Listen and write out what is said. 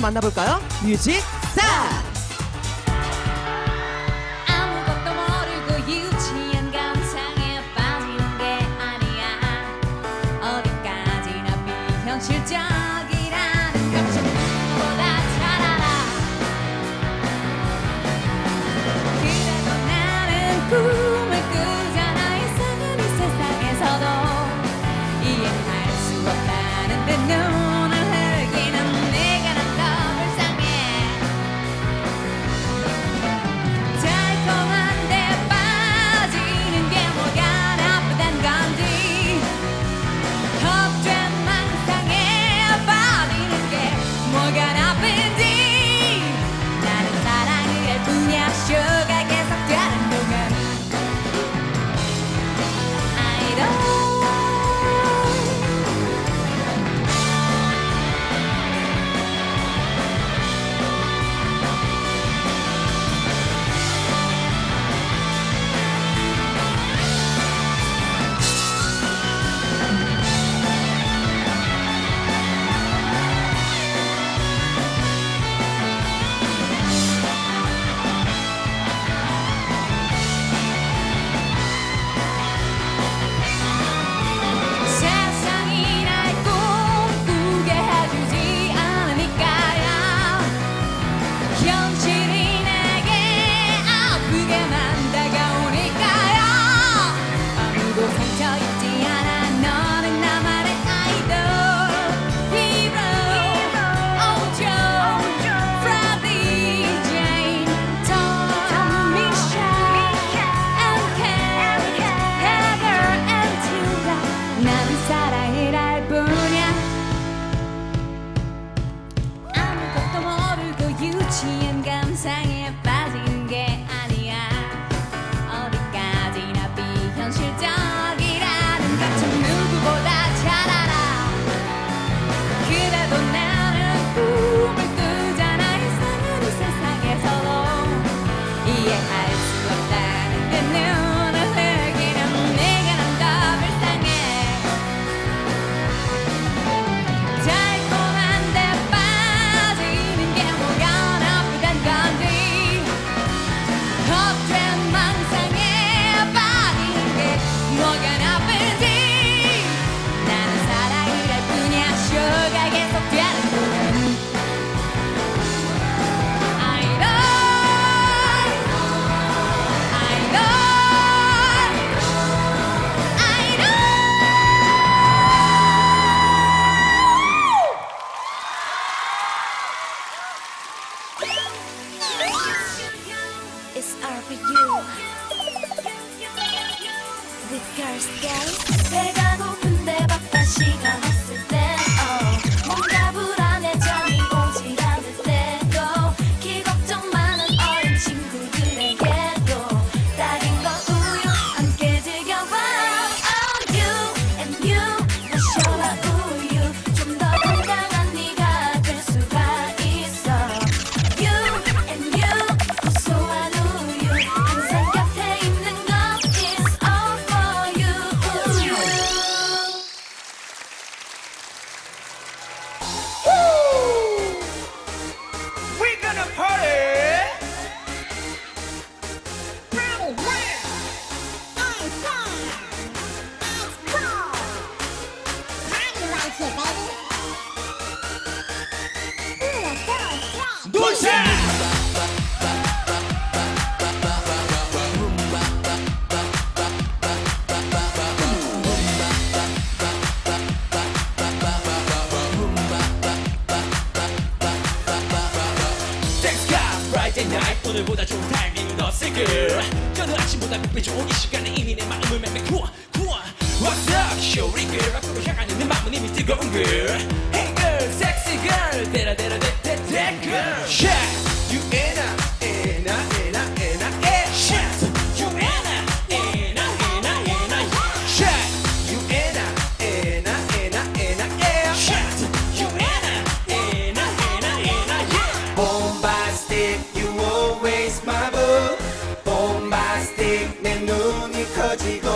만나볼까요? 뮤직 스타! Girls, girls. 배가 고픈데 바빠 시간 때나 오늘보다 좋은 타이밍은 없을걸. 여느 아침보다 급해 좋은 이 시간에 이미 내 마음을 맴매 구워 구워. What's up, 쇼리 girl? 앞으로 향하는 내 마음은 이미 뜨거운 girl 내 눈이 커지고